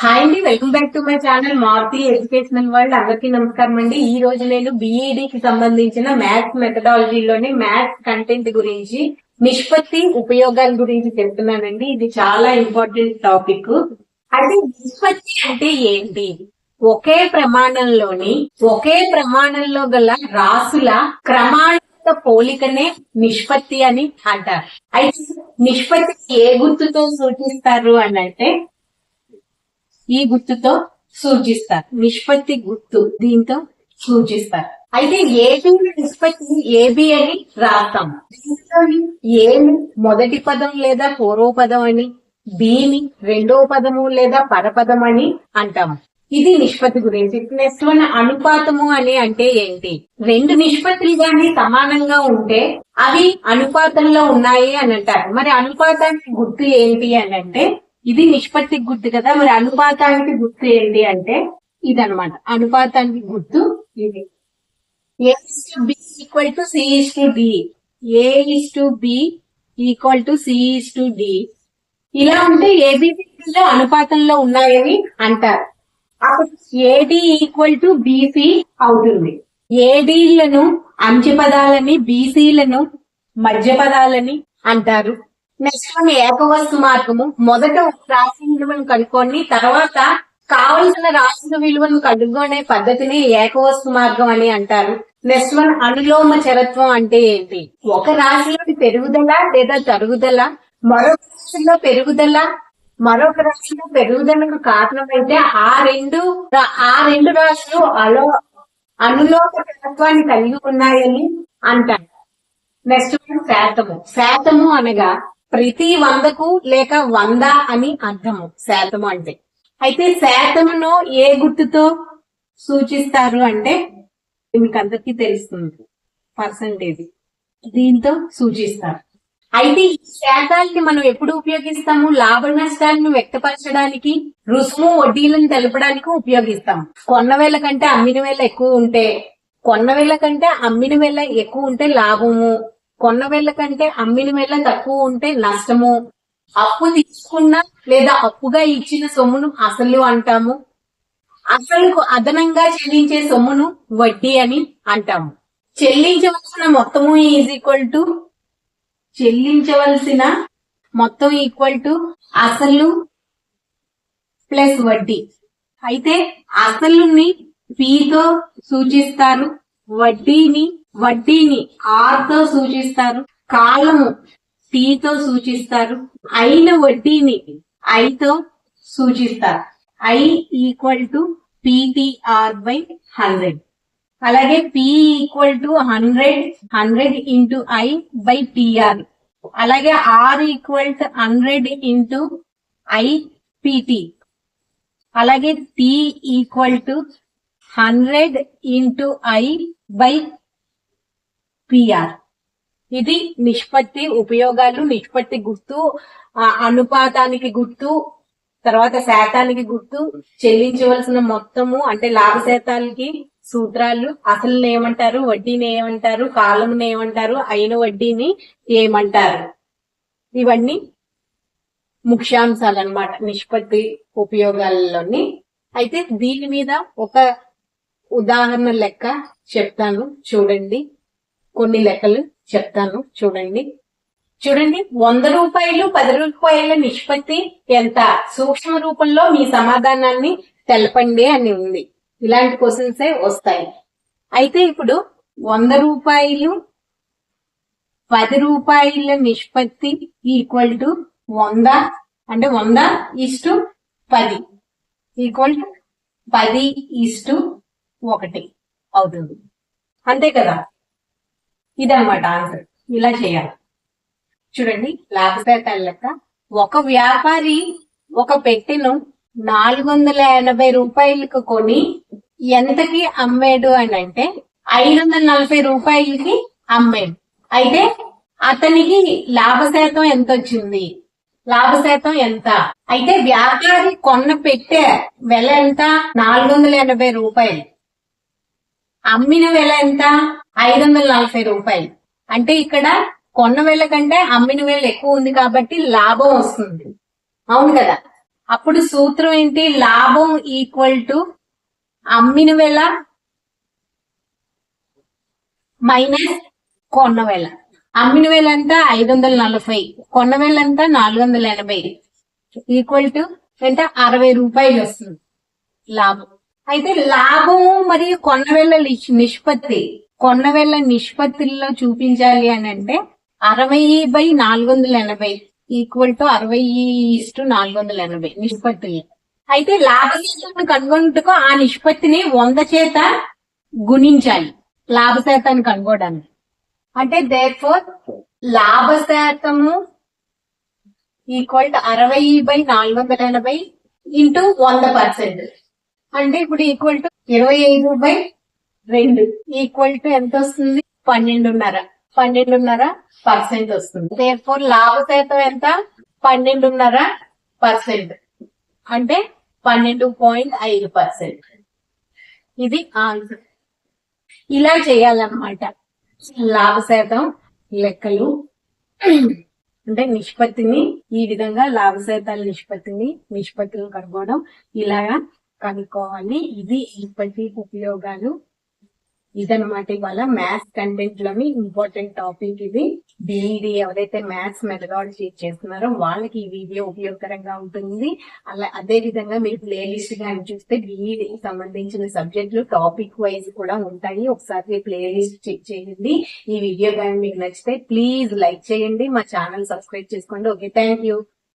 Hi అండి welcome back to my channel Maruti educational world. అందరికీ నమస్కారం అండి. ఈ రోజు నేను బిఈడి కి సంబంధించిన మ్యాథ్స్ మెథడాలజీలోని మ్యాథ్స్ కంటెంట్ గురించి నిష్పత్తి ఉపయోగాల గురించి చెప్తున్నానండి. ఇది చాలా ఇంపార్టెంట్ టాపిక్ అయితే నిష్పత్తి అంటే ఏంటి? ఒకే ప్రమాణంలోని ఒకే ప్రమాణంలో గల రాసుల క్రమానుగత పోలికనే నిష్పత్తి అని అంటారు. అయితే నిష్పత్తి ఏ గుర్తుతో సూచిస్తారు అని అంటే ఈ గుర్తుతో సూచిస్తారు. నిష్పత్తి గుర్తు. దీంతో సూచిస్తారు. అయితే ఏబి నిష్పత్తి ఏబి అని రాస్తాం. దీంట్లోని ఏని మొదటి పదం లేదా పూర్వ పదం అని బిని రెండవ పదము లేదా పరపదం అని అంటాము ఇది నిష్పత్తి గురించి. నెక్స్ట్ వన్ అనుపాతము అని అంటే ఏంటి? రెండు నిష్పత్తులు గాని సమానంగా ఉంటే అవి అనుపాతంలో ఉన్నాయి అని అంటారు. మరి అనుపాతానికి గుర్తు ఏంటి అని అంటే ఇది నిష్పత్తికి గుర్తు కదా మరి అనుపాతానికి గుర్తు ఏంటి అంటే ఇదనమాట అనుపాతానికి గుర్తు ఇది. A B equal to C is to D A is to B equal to C is to D ఇలా ఉంటే ఏబిసిలో అనుపాతంలో ఉన్నాయని అంటారు. అప్పుడు ఏడి ఈక్వల్ టు బీసీ అవుతుంది. ఏడీలను అంచె పదాలని బీసీలను మధ్య పదాలని అంటారు. నెక్స్ట్ వన్ ఏకవస్తు మార్గము మొదట ఒక రాశి విలువను కనుక్కోండి తర్వాత కావలసిన రాసిన విలువను కనుగొనే పద్ధతిని ఏకవస్తు మార్గం అని అంటారు. నెక్స్ట్ వన్ అనులోమ చరత్వం అంటే ఏంటి? ఒక రాశిలోని పెరుగుదల లేదా తరుగుదల మరొక రాశిలో పెరుగుదల మరొక రాశిలో పెరుగుదలకు కారణమైతే ఆ రెండు ఆ రెండు రాశులు అలో అనులోమ చరత్వాన్ని కలిగి ఉన్నాయని అంటారు. నెక్స్ట్ వన్ శాతము. శాతము అనగా ప్రతి వందకు లేక వంద అని అర్థము శాతం అంటే. అయితే శాతమును ఏ గుర్తుతో సూచిస్తారు అంటే మీకు అందరికీ తెలుస్తుంది. పర్సంటేజ్. దీంతో సూచిస్తారు. అయితే ఈ శాతాల్ని మనం ఎప్పుడు ఉపయోగిస్తాము? లాభ నష్టాలను వ్యక్తపరచడానికి రుసుము వడ్డీలను తెలపడానికి ఉపయోగిస్తాం కొన్న వేల కంటే అమ్మిన వేల ఎక్కువ ఉంటే కొన్న వేల కంటే అమ్మిన వేల ఎక్కువ ఉంటే లాభము. కొన్న వేల కంటే అమ్మిన వేళ్ళ తక్కువ ఉంటే నష్టము. అప్పు తీసుకున్న లేదా అప్పుగా ఇచ్చిన సొమ్మును అసలు అంటాము. అసలుకు అదనంగా చెల్లించే సొమ్మును వడ్డీ అని అంటాము. చెల్లించవలసిన మొత్తము ఈజ్ ఈక్వల్ టు? చెల్లించవలసిన మొత్తం ఈక్వల్ టు అసలు ప్లస్ వడ్డీ. అయితే అసలుని ఫీతో సూచిస్తారు. వడ్డీని వడ్డీని ఆర్తో సూచిస్తారు కాలము టీతో సూచిస్తారు అయిన వడ్డీని ఐతో సూచిస్తారు. I equal to PTR by hundred. అలాగే P equal to hundred hundred into I by TR. అలాగే R equal to hundred into I PT. అలాగే T equal to hundred into I by PR ఇది నిష్పత్తి ఉపయోగాలు నిష్పత్తి గుర్తు ఆ, అనుపాతానికి గుర్తు తర్వాత శాతానికి గుర్తు చెల్లించవలసిన మొత్తము అంటే లాభ శాతాలకి సూత్రాలు అసలు ఏమంటారు వడ్డీని ఏమంటారు కాలంని ఏమంటారు అయిన వడ్డీని ఏమంటారు. ఇవన్నీ ముఖ్యాంశాలు అనమాట నిష్పత్తి ఉపయోగాలలోని. అయితే దీని మీద ఒక ఉదాహరణ లెక్క చెప్తాను చూడండి. కొన్ని లెక్కలు చెప్తాను. చూడండి. చూడండి. వంద రూపాయలు పది రూపాయల నిష్పత్తి ఎంత? సూక్ష్మ రూపంలో మీ సమాధానాన్ని తెలపండి అని ఉంది. ఇలాంటి క్వశ్చన్స్ వస్తాయి. అయితే ఇప్పుడు వంద రూపాయలు పది రూపాయల నిష్పత్తి ఈక్వల్ టు వంద అంటే వంద ఇస్టు పది. ఈక్వల్ టు పది ఇస్టు ఒకటి. అవుతుంది. అంతే కదా? ఇదన్నమాట ఆన్సర్ ఇలా చేయాలి. చూడండి లాభశాతాల లెక్క. ఒక వ్యాపారి ఒక పెట్టెను నాలుగు వందల ఎనభై రూపాయలకు కొని ఎంతకి అమ్మాడు అని అంటే ఐదు వందల నలభై రూపాయలకి అమ్మాడు. అయితే అతనికి లాభశాతం ఎంత వచ్చింది లాభశాతం ఎంత? అయితే వ్యాపారి కొన్న పెట్టే వెల ఎంత? నాలుగు వందల ఎనభై రూపాయలు. అమ్మిన వెల ఎంత? ఐదు వందల నలభై రూపాయలు. అంటే ఇక్కడ కొన్న వేల కంటే అమ్మిన వేళ ఎక్కువ ఉంది కాబట్టి లాభం వస్తుంది. అవును కదా? అప్పుడు సూత్రం ఏంటి? లాభం ఈక్వల్ టు అమ్మిన వేళ మైనస్ కొన్న వేళ అమ్మిన వేల అంతా ఐదు వందల నలభై. కొన్న వేల అంతా నాలుగు వందల ఎనభై. ఈక్వల్ టు అంటే అరవై రూపాయలు వస్తుంది. లాభం. అయితే లాభము మరియు కొన్న వేల నిష్పత్తి కొన్నవేళ్ళ నిష్పత్తిలో చూపించాలి అని అంటే అరవై బై నాలుగు వందల ఎనభై ఈక్వల్ టు అరవై ఇస్టు నాలుగు వందల ఎనభై నిష్పత్తులు. అయితే లాభశాతం శాతాన్ని కనుగొంటకు ఆ నిష్పత్తిని వంద చేత గుణించాలి లాభ శాతాన్ని కనుగోడానికి అంటే దేర్ ఫోర్ లాభశాతము ఈక్వల్ టు అరవై బై నాలుగు వందల ఎనభై ఇంటూ వంద పర్సెంట్ అంటే ఇప్పుడు ఈక్వల్ టు ఇరవై ఐదు బై రెండు. ఈక్వల్ టు ఎంత వస్తుంది? పన్నెండున్నర. పన్నెండున్నర పర్సెంట్ వస్తుంది. ఫోర్ లాభ శాతం ఎంత? పన్నెండున్నర పర్సెంట్. అంటే పన్నెండు పాయింట్ ఐదు పర్సెంట్. ఇది ఆన్సర్. ఇలా చేయాలన్నమాట. లాభ శాతం లెక్కలు. అంటే నిష్పత్తిని ఈ విధంగా లాభ శాతాల నిష్పత్తిని నిష్పత్తులను కనుక్కోవడం ఇలాగా కనుక్కోవాలి. ఇది ఇప్పటి ఉపయోగాలు. ఇదనమాట ఇవాళ మ్యాథ్స్ కంటెంట్లోని ఇంపార్టెంట్ టాపిక్ ఇది. బీఈడి ఎవరైతే మ్యాథ్స్ మెథడాలజీ చేస్తున్నారో వాళ్ళకి ఈ వీడియో ఉపయోగకరంగా ఉంటుంది. అలా అదే విధంగా మీరు ప్లేలిస్ట్ కానీ చూస్తే బీఈడి సంబంధించిన సబ్జెక్టులు టాపిక్ వైజ్ కూడా ఉంటాయి. ఒకసారి ప్లేలిస్ట్ చెక్ చేయండి. ఈ వీడియో కానీ మీకు నచ్చితే ప్లీజ్ లైక్ చేయండి. మా ఛానల్ సబ్స్క్రైబ్ చేసుకోండి. Okay thank you